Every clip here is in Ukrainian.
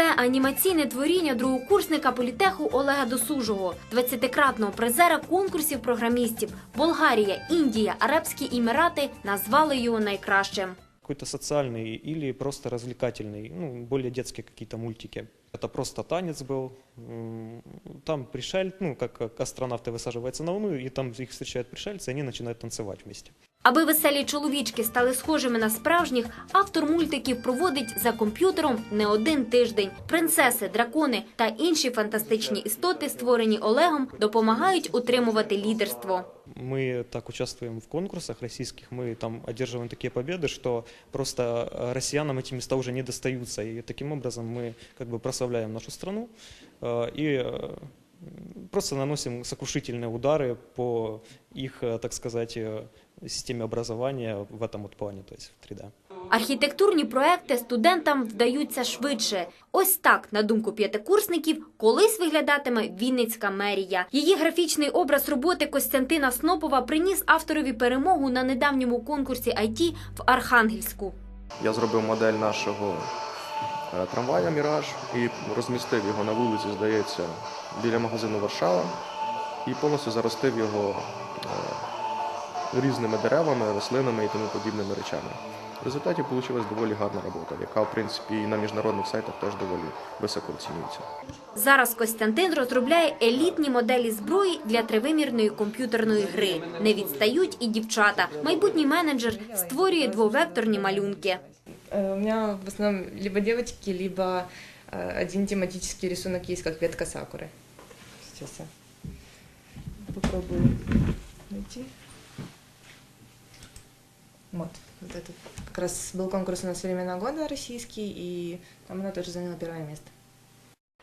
Це анімаційне творіння другокурсника політеху Олега Досужого, 20-кратного призера конкурсів програмістів. Болгарія, Індія, Арабські Емірати назвали його найкращим. какой-то социальный или просто развлекательный, ну, более детские какие-то мультики. Это просто танец был. М, Там пришель, ну, как, как астронавты высаживаются на Луну, и там их встречают пришельцы, и они начинают танцевать вместе. Аби веселі чоловічки стали схожими на справжніх, автор мультиків проводить за комп'ютером не один тиждень. Принцеси, дракони та інші фантастичні істоти, створені Олегом, допомагають утримувати лідерство. Мы так участвуем в конкурсах российских, мы там одерживаем такие победы, что просто э, россиянам эти места уже не достаются. И таким образом мы как бы прославляем нашу страну э, и э, просто наносим сокрушительные удары по их, э, так сказать, э, системе образования в этом вот плане, то есть в 3D. Архітектурні проекти студентам вдаються швидше. Ось так, на думку п'ятикурсників, колись виглядатиме Вінницька мерія. Її графічний образ роботи Костянтина Снопова приніс авторові перемогу на недавньому конкурсі IT в Архангельську. Я зробив модель нашого е, трамвая Міраж і розмістив його на вулиці, здається, біля магазину Варшава і повністю заростив його е, різними деревами, рослинами і тому подібними речами. В результаті вийшла доволі гарна робота, яка, в принципі, і на міжнародних сайтах теж доволі високо оцінюється. Зараз Костянтин розробляє елітні моделі зброї для тривимірної комп'ютерної гри. Не відстають і дівчата. Майбутній менеджер створює двовекторні малюнки. Э, У меня в основном либо девочки, либо э, один тематический рисунок есть, как ветка сакуры. Сейчас я попробую найти. Вот, вот этот. Как раз был конкурс у нас «Времена года» российский, и там она тоже заняла первое место.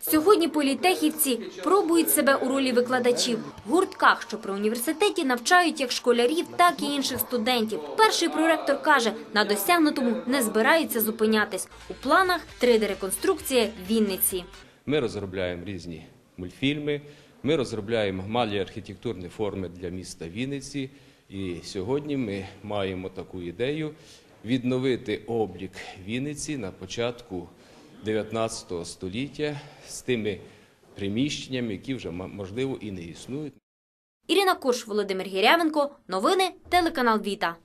Сьогодні політехівці пробують себе у ролі викладачів в гуртках, що при університеті навчають як школярів, так і інших студентів. Перший проректор каже, на досягнутому не збираються зупинятись. У планах 3D-реконструкція Вінниці. Ми розробляємо різні мультфільми, ми розробляємо малі архітектурні форми для міста Вінниці. І сьогодні ми маємо таку ідею відновити облік Вінниці на початку 19 століття з тими приміщеннями, які вже можливо і не існують. Ірина Корш, Володимир Гірявенко. Новини телеканал Віта.